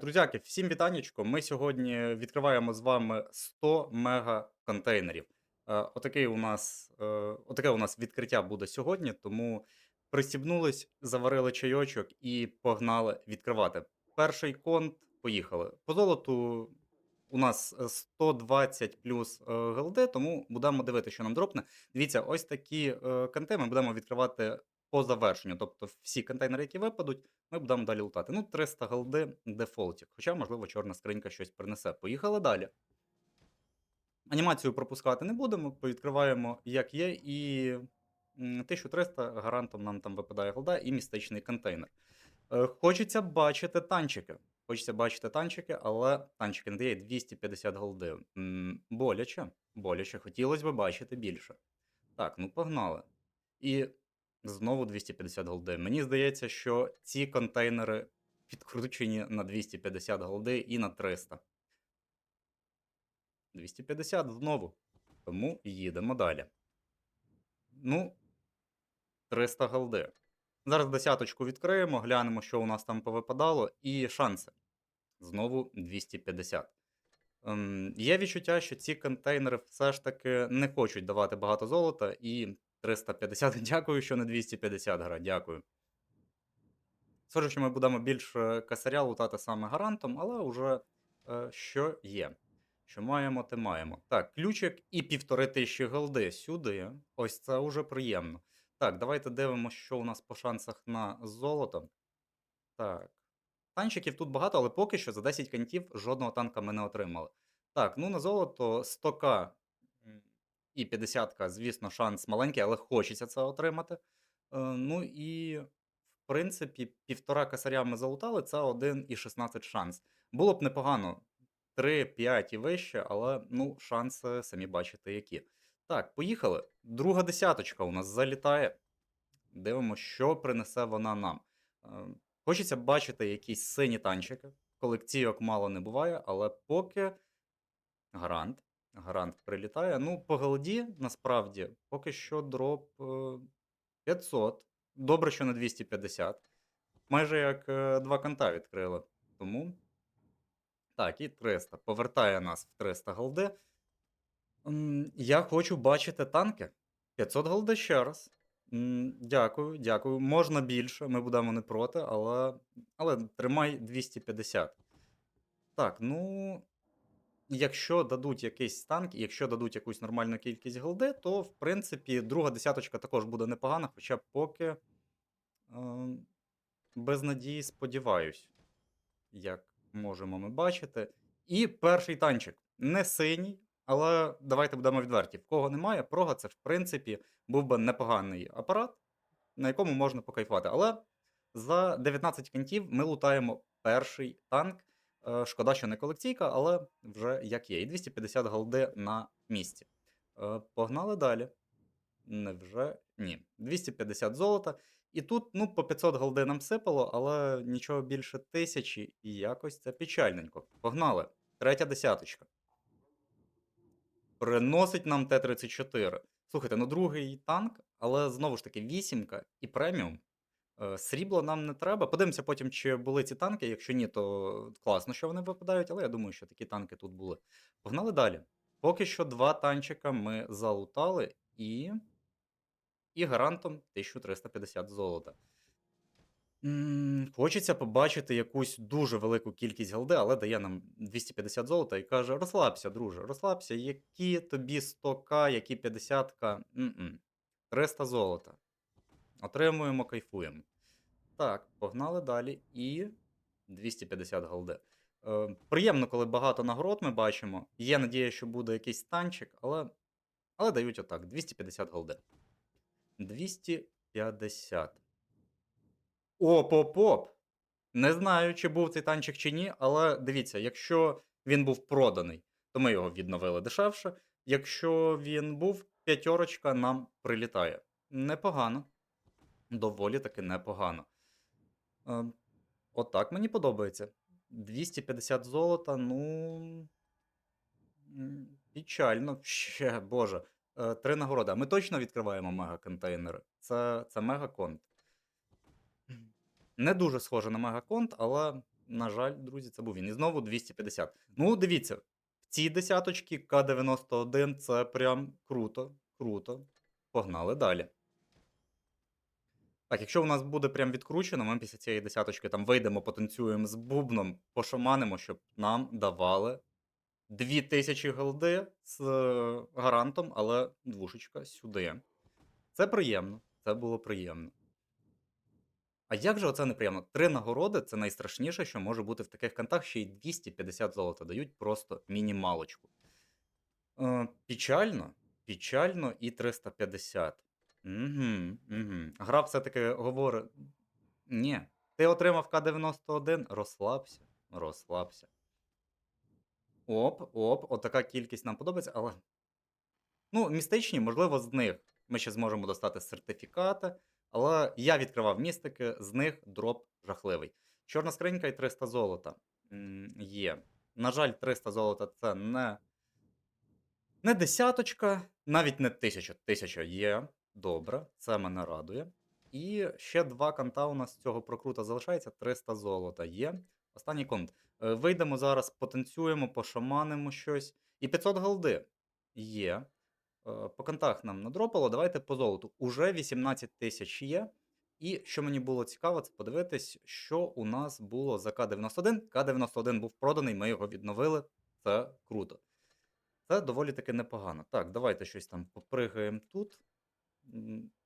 Друзяки, всім вітанечко. Ми сьогодні відкриваємо з вами 100 мега контейнерів. Е, отакий у нас, е, отаке у нас відкриття буде сьогодні, тому пристібнулись, заварили чайочок і погнали відкривати. Перший конт, поїхали. По золоту у нас е, 120 плюс е, голди, тому будемо дивитися, що нам дропне. Дивіться, ось такі конти ми будемо відкривати по завершенню. Тобто всі контейнери, які випадуть, ми будемо далі лутати. Ну, 300 голди дефолтів. Хоча, можливо, чорна скринька щось принесе. Поїхали далі. Анімацію пропускати не будемо, повідкриваємо як є, і 1300 гарантом нам там випадає голда і містичний контейнер. Е, Хочеться бачити танчики. Хочеться бачити танчики, але танчики не дає 250 голди. Боляче, боляче. Хотілося б бачити більше. Так, ну погнали. І знову 250 голди. Мені здається, що ці контейнери підкручені на 250 голди і на 300. 250 знову. Тому їдемо далі. Ну, 300 голди. Зараз десяточку відкриємо, глянемо, що у нас там повипадало, і шанси. Знову 250. Ем, є відчуття, що ці контейнери все ж таки не хочуть давати багато золота, і 350. Дякую, що не 250 гра, дякую. Схоже, що ми будемо більше касаря лутати саме гарантом, але вже е, що є. Що маємо, те маємо. Так, ключик і півтори тисячі голди сюди. Ось це вже приємно. Так, давайте дивимося, що у нас по шансах на золото. Так. Танчиків тут багато, але поки що за 10 кантів жодного танка ми не отримали. Так, ну на золото 100к м, і 50к, звісно, шанс маленький, але хочеться це отримати. Е, ну і, в принципі, півтора косаря ми залутали, це 1,16 шанс. Було б непогано 3, 5 і вище, але ну, шанси самі бачите які. Так, поїхали. Друга десяточка у нас залітає. Дивимося, що принесе вона нам. Е, Хочеться бачити якісь сині танчики. Колекційок мало не буває, але поки гарант. Гарант прилітає. Ну, по голді, насправді, поки що дроп е, 500. Добре, що на 250. Майже як е, два канта відкрили. Тому. Так, і 300. Повертає нас в 300 голди. Я хочу бачити танки. 500 голди ще раз. Дякую, дякую. Можна більше, ми будемо не проти, але, але тримай 250. Так, ну. Якщо дадуть якийсь танк, і якщо дадуть якусь нормальну кількість голди, то в принципі друга десяточка також буде непогана, хоча поки е, без надії сподіваюсь, як можемо ми бачити. І перший танчик не синій, але давайте будемо відверті. В кого немає, прога це в принципі був би непоганий апарат, на якому можна покайфувати. Але за 19 кантів ми лутаємо перший танк. Е, Шкода, що не колекційка, але вже як є. І 250 голди на місці. Е, Погнали далі. Невже? Ні. 250 золота. І тут, ну, по 500 голди нам сипало, але нічого більше тисячі, і якось це печальненько. Погнали. Третя десяточка. Приносить нам Т-34. Слухайте, ну другий танк, але знову ж таки вісімка і преміум. Е, Срібло нам не треба. Подивимося потім, чи були ці танки. Якщо ні, то класно, що вони випадають, але я думаю, що такі танки тут були. Погнали далі. Поки що два танчика ми залутали і. І гарантом 1350 золота. Хочеться побачити якусь дуже велику кількість голди, але дає нам 250 золота і каже: розслабся, друже, розслабся, які тобі 100к, які 50к. М-м. 300 золота. Отримуємо, кайфуємо. Так, погнали далі. І 250 голди. Е, приємно, коли багато нагород ми бачимо. Є надія, що буде якийсь танчик, але, але дають отак: 250 голди. 250. Оп-оп-оп! Не знаю, чи був цей танчик чи ні, але дивіться, якщо він був проданий, то ми його відновили дешевше. Якщо він був, п'ятерочка нам прилітає. Непогано. Доволі таки непогано. Е, отак мені подобається. 250 золота, ну. Печально. Ще, боже. Е, Три нагороди. Ми точно відкриваємо мега-контейнери. Це, це мега-конт. Не дуже схоже на мегаконт, але На жаль, друзі, це був він. І знову 250. Ну, дивіться, в ці десяточки К91 це прям круто, круто. Погнали далі. Так, якщо у нас буде прям відкручено, ми після цієї десяточки там вийдемо, потанцюємо з бубном, пошаманимо, щоб нам давали 2000 голди з е, гарантом, але двушечка сюди. Це приємно. Це було приємно. А як же оце неприємно? Три нагороди це найстрашніше, що може бути в таких кантах, ще й 250 золота дають просто мінімалочку. Е, печально, печально і 350. Угу, угу. Гра все-таки говорить: ні, ти отримав К91, розслабся, розслабся. Оп, оп, отака кількість нам подобається, але. Ну, містичні, можливо, з них ми ще зможемо достати сертифікати. Але я відкривав містики, з них дроп жахливий. Чорна скринька і 300 золота є. На жаль, 300 золота це не, не десяточка, навіть не тисяча. Тисяча є. Добре, це мене радує. І ще два канта у нас з цього прокрута залишається. 300 золота є. Останній конт. Е, Вийдемо зараз, потанцюємо, пошаманимо щось. І 500 голди є. Е, По кантах нам надропало. Давайте по золоту. Уже 18 тисяч є. І що мені було цікаво, це подивитись, що у нас було за К91. К91 був проданий, ми його відновили. Це круто. Це доволі таки непогано. Так, давайте щось там попригаємо тут.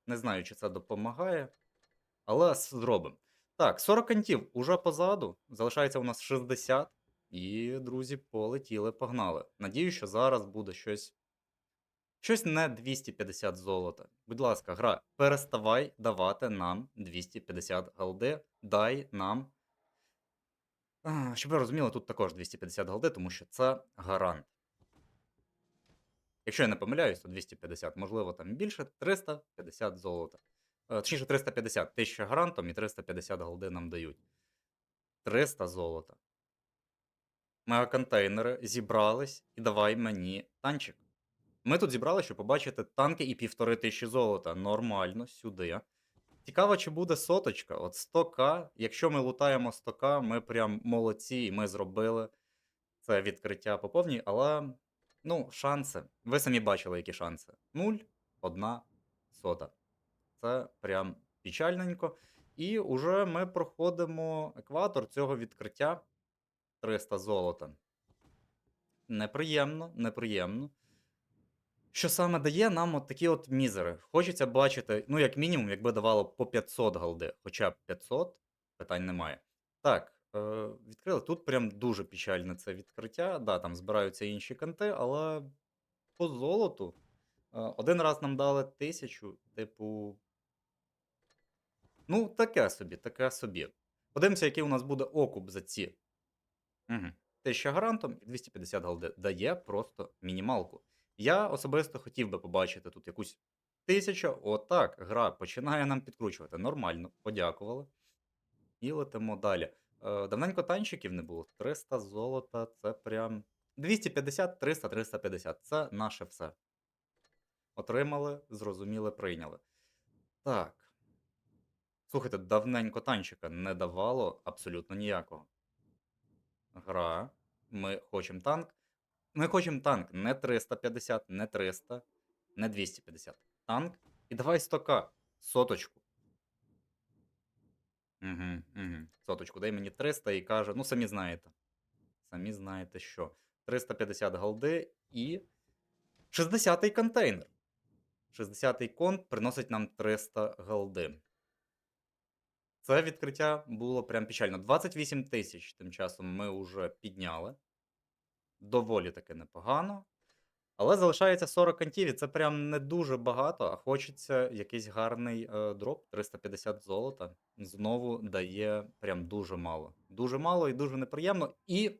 Не знаю, чи це допомагає, але зробимо. Так, 40 кантів уже позаду. Залишається у нас 60. І, друзі, полетіли, погнали. Надію, що зараз буде щось. Щось не 250 золота. Будь ласка, гра, переставай давати нам 250 голди. Дай нам. Щоб ви розуміли, тут також 250 голди, тому що це гарант. Якщо я не помиляюсь, то 250, можливо, там більше 350 золота. Е, Точніше, 350 1000 гарантом і 350 голди нам дають. 300 золота. Мегаконтейнери зібрались і давай мені танчик. Ми тут зібрали, щоб побачити танки і півтори тисячі золота. Нормально, сюди. Цікаво, чи буде соточка. От 100к. Якщо ми лутаємо 100к, ми прям молодці, і ми зробили це відкриття по повній, але ну, шанси. Ви самі бачили, які шанси. 0, 1 сота. Це прям печальненько. І уже ми проходимо екватор цього відкриття 300 золота. Неприємно, неприємно. Що саме дає нам от такі от мізери? Хочеться бачити, ну, як мінімум, якби давало по 500 голди, хоча б 500, питань немає. Так, е, відкрили. Тут прям дуже печальне це відкриття. Да, там збираються інші канти, але по золоту. е, Один раз нам дали тисячу, типу. Ну, таке собі, таке собі. Подивимося, який у нас буде окуп за ці. Угу. 1000 гарантом і 250 голди. Дає просто мінімалку. Я особисто хотів би побачити тут якусь тисячу. Отак, гра починає нам підкручувати. Нормально, подякували. І летимо далі. Е, давненько танчиків не було. 300 золота, це прям. 250, 300, 350. Це наше все. Отримали, зрозуміли, прийняли. Так. Слухайте, давненько танчика не давало абсолютно ніякого. Гра. Ми хочемо танк. Ми хочемо танк не 350, не 300, не 250. Танк. І давай 100к. Соточку. Угу, угу. Соточку. Дай мені 300 і каже, ну самі знаєте. Самі знаєте що. 350 голди і 60-й контейнер. 60-й конт приносить нам 300 голди. Це відкриття було прям печально. 28 тисяч тим часом ми вже підняли. Доволі таки непогано. Але залишається 40 кантів, і це прям не дуже багато, а хочеться якийсь гарний е, дроп 350 золота. Знову дає прям дуже мало. Дуже мало і дуже неприємно. І.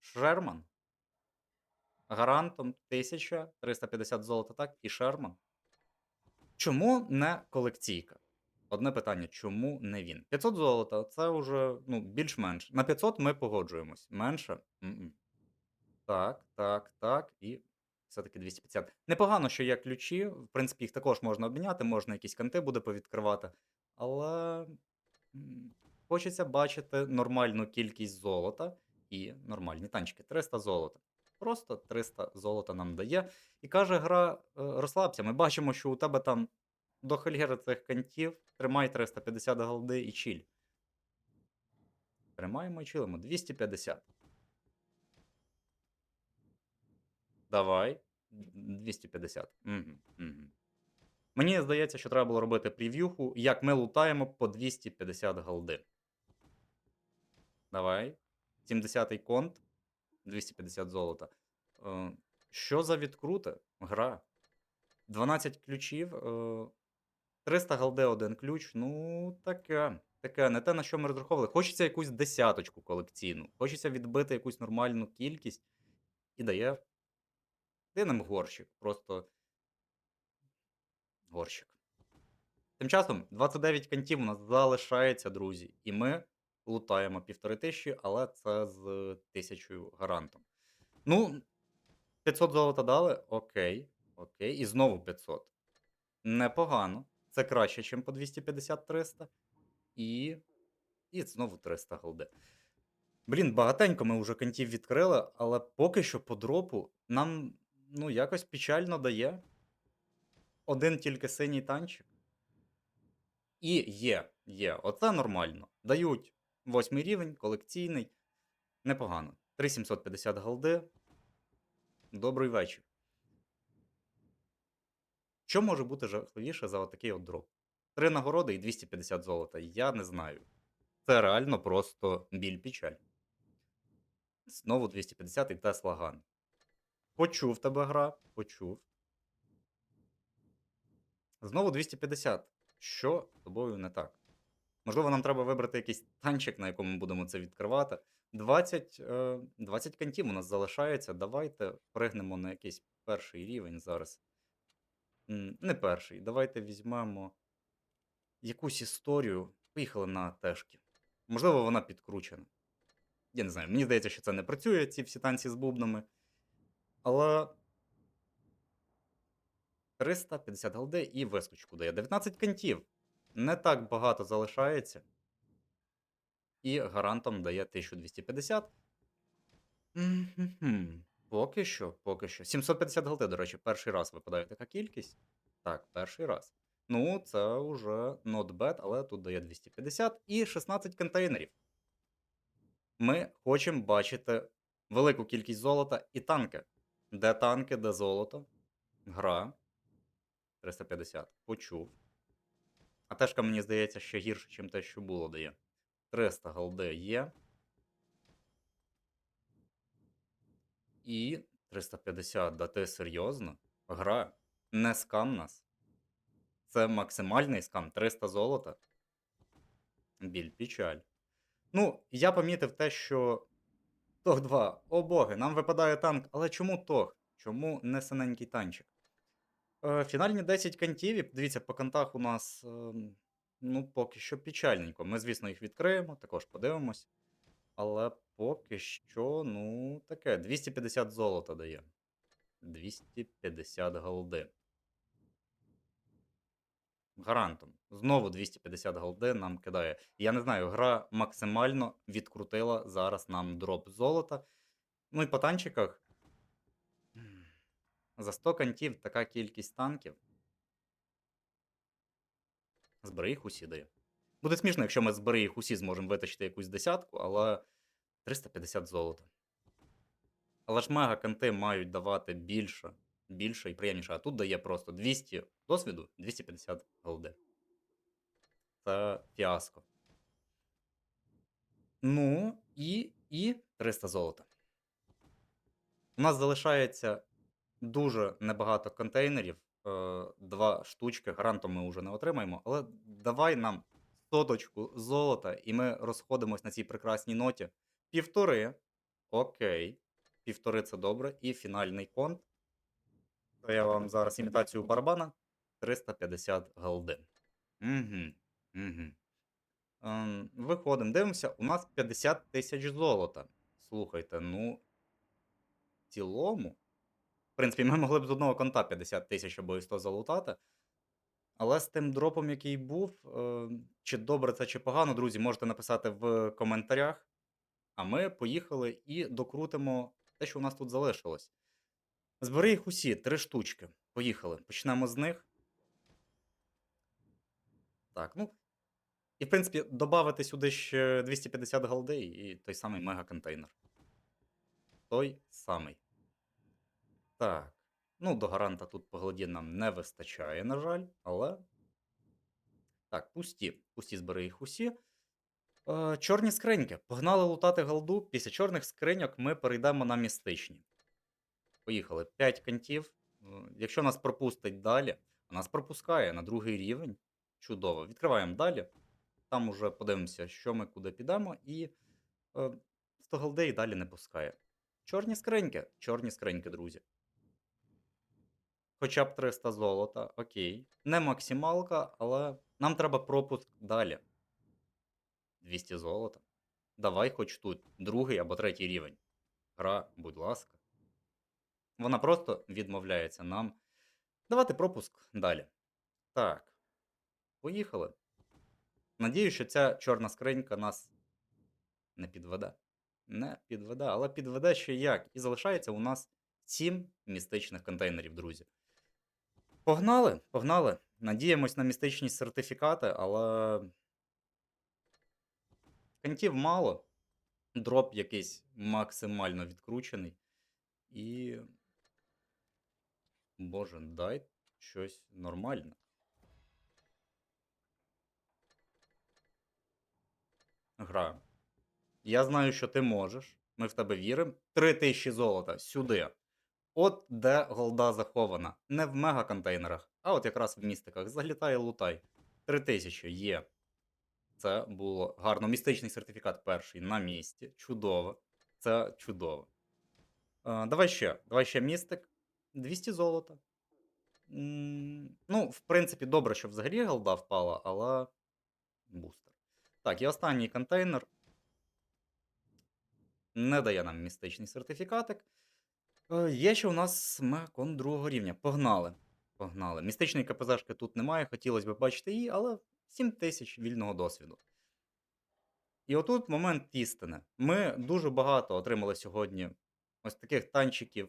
Шерман. Гарантом 1000, 350 золота, так, і Шерман. Чому не колекційка? Одне питання, чому не він? 500 золота це вже ну, більш-менш. На 500 ми погоджуємось. Менше. М-м. Так, так, так. І все-таки 250. Непогано, що є ключі. В принципі, їх також можна обміняти, можна якісь канти буде повідкривати. Але Хочеться бачити нормальну кількість золота і нормальні танчики. 300 золота. Просто 300 золота нам дає. І каже гра: е, розслабся, ми бачимо, що у тебе там до хельгера цих кантів. Тримай 350 голди і чіль. Тримаємо і чилимо. 250. Давай. 250. Угу, угу. Мені здається, що треба було робити прев'юху, як ми лутаємо по 250 голди. Давай. 70-й конт. 250 золота. Е, що за відкрути? Гра. 12 ключів. Е, 300 голди один ключ. Ну, таке. Таке, не те, на що ми розраховували. Хочеться якусь десяточку колекційну. Хочеться відбити якусь нормальну кількість. І дає. Де нам горщик? Просто. Горщик. Тим часом 29 кантів у нас залишається, друзі. І ми лутаємо півтори тисячі, але це з тисячою гарантом. Ну, 500 золота дали. Окей. Окей. І знову 500. Непогано. Це краще, ніж по 250-300. І. І знову 300 голди. Блін, багатенько ми вже кантів відкрили, але поки що по дропу нам ну, якось печально дає. Один тільки синій танчик. І є, є. Оце нормально. Дають восьмий рівень, колекційний. Непогано. 3750 голди. Добрий вечір. Що може бути жахливіше за отакий от дроп? Три нагороди і 250 золота. Я не знаю. Це реально просто біль печаль. Знову 250 і Тесла Ган. Почув тебе гра, почув. Знову 250. Що з тобою не так? Можливо, нам треба вибрати якийсь танчик, на якому ми будемо це відкривати. 20, е, 20 кантів у нас залишається. Давайте пригнемо на якийсь перший рівень зараз. Не перший. Давайте візьмемо якусь історію. Поїхали на тешки. Можливо, вона підкручена. Я не знаю, мені здається, що це не працює, ці всі танці з бубнами. Але 350 голди і вискочку дає. 19 кантів. Не так багато залишається. І гарантом дає 1250. Мгм. Поки що, поки що. 750 голди, до речі, перший раз випадає така кількість. Так, перший раз. Ну, це вже not bad, але тут дає 250 і 16 контейнерів. Ми хочемо бачити велику кількість золота і танки. Де танки, де золото? Гра. 350. Почув. А тежка, мені здається, ще гірше, ніж те, що було дає. 300 голди є. І 350. Да ти серйозно? Гра. Не скам нас. Це максимальний скам. 300 золота. Біль печаль. Ну, я помітив те, що Тог 2. О боги, нам випадає танк. Але чому Тог? Чому не синенький танчик? Е, фінальні 10 кантів, дивіться, по кантах у нас ем, ну, поки що печальненько. Ми, звісно, їх відкриємо, також подивимось. Але поки що, ну, таке. 250 золота дає. 250 голди. Гарантом. Знову 250 голди нам кидає. Я не знаю, гра максимально відкрутила зараз нам дроп золота. Ну і по танчиках. За 100 кантів така кількість танків. Збери їх усі дає. Буде смішно, якщо ми збери їх усі зможемо витащити якусь десятку, але 350 золота. Але ж мега канти мають давати більше, більше і приємніше. А тут дає просто 200 досвіду, 250 голди. Це фіаско. Ну, і, і 300 золота. У нас залишається дуже небагато контейнерів. Е, Два штучки, гарантом ми вже не отримаємо. Але давай нам соточку золота, і ми розходимось на цій прекрасній ноті. Півтори. Окей. Півтори це добре. І фінальний конт. То я вам зараз імітацію барабана. 350 голди. Угу. Угу. Ем, виходимо, дивимося, у нас 50 тисяч золота. Слухайте, ну. В цілому. В принципі, ми могли б з одного конта 50 тисяч обов'язково залутати. Але з тим дропом, який був, е, чи добре це, чи погано, друзі, можете написати в коментарях. А ми поїхали і докрутимо те, що у нас тут залишилось. Збери їх усі, три штучки. Поїхали. Почнемо з них. Так, ну. І, в принципі, додати сюди ще 250 голдей і той самий мега-контейнер. Той самий. Так. Ну, до гаранта тут по голоді нам не вистачає, на жаль, але. Так, пусті. Пусті збери їх усі. Е, чорні скриньки. Погнали лутати голду. Після чорних скриньок ми перейдемо на містичні. Поїхали. 5 кантів. Якщо нас пропустить далі, а нас пропускає на другий рівень. Чудово. Відкриваємо далі. Там уже подивимося, що ми куди підемо, і е, 100 голдей далі не пускає. Чорні скриньки. Чорні скриньки, друзі. Хоча б 300 золота, окей. Не максималка, але нам треба пропуск далі. 200 золота. Давай хоч тут другий або третій рівень. Гра, будь ласка. Вона просто відмовляється нам давати пропуск далі. Так. Поїхали. Надію, що ця чорна скринька нас не підведе. Не підведе, але підведе ще як. І залишається у нас 7 містичних контейнерів, друзі. Погнали, погнали. Надіємось на містичні сертифікати, але. Кантів мало. Дроп якийсь максимально відкручений. І. Боже, дай щось нормальне. Гра. Я знаю, що ти можеш. Ми в тебе віримо. 3000 золота сюди. От де голда захована. Не в мегаконтейнерах, а от якраз в містиках. Заглітай лутай. 3000 є. Це було гарно. Містичний сертифікат перший на місці. Чудово. Це чудово. Е, давай ще. Давай ще містик. 200 золота. Ну, в принципі, добре, що взагалі голда впала, але. Бустер. Так, і останній контейнер. Не дає нам містичний сертифікатик. Е, Є ще у нас мегакон другого рівня. Погнали. Погнали. Містичної КПЗшки тут немає, хотілося б бачити її, але 7 тисяч вільного досвіду. І отут момент істини. Ми дуже багато отримали сьогодні ось таких танчиків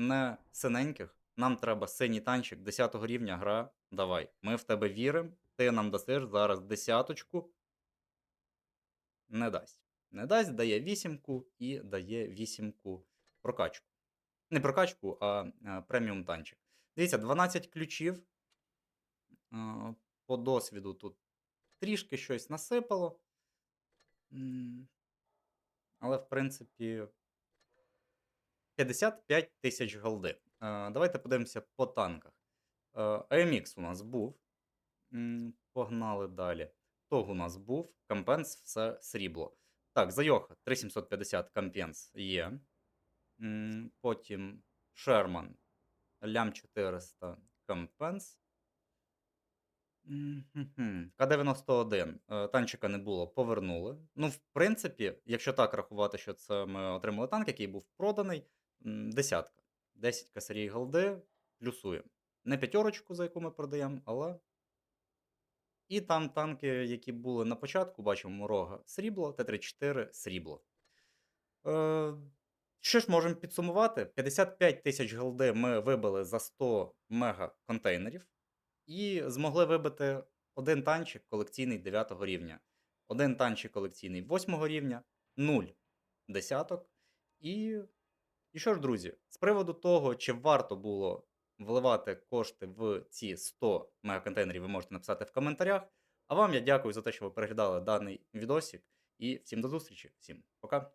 не синеньких. Нам треба синій танчик 10 рівня гра. Давай. Ми в тебе віримо. Ти нам дасиш зараз десяточку. Не дасть. Не дасть, дає вісімку і дає вісімку прокачку. Не прокачку, а, а преміум танчик. Дивіться, 12 ключів. По досвіду тут трішки щось насипало. Але, в принципі, 55 тисяч голди. Давайте подивимося по танках. AMX у нас був. Погнали далі. Тог у нас був. Компенс все срібло. Так, Зайоха 3750 компенс є. Потім Шерман. Лям 400 компенс. К-91. Е, Танчика не було, повернули. Ну, в принципі, якщо так рахувати, що це ми отримали танк, який був проданий, десятка. 10 косарій голди, плюсуємо. Не п'ятерочку, за яку ми продаємо, але. І там танки, які були на початку, бачимо Морога срібло, Т-34 срібло. Е, що ж можемо підсумувати? 55 тисяч голди ми вибили за 100 мега контейнерів і змогли вибити один танчик колекційний 9 рівня, один танчик колекційний 8 рівня, 0 десяток. І, і що ж, друзі, з приводу того, чи варто було вливати кошти в ці 100 мегаконтейнерів, ви можете написати в коментарях. А вам я дякую за те, що ви переглядали даний відосик. І всім до зустрічі, всім пока.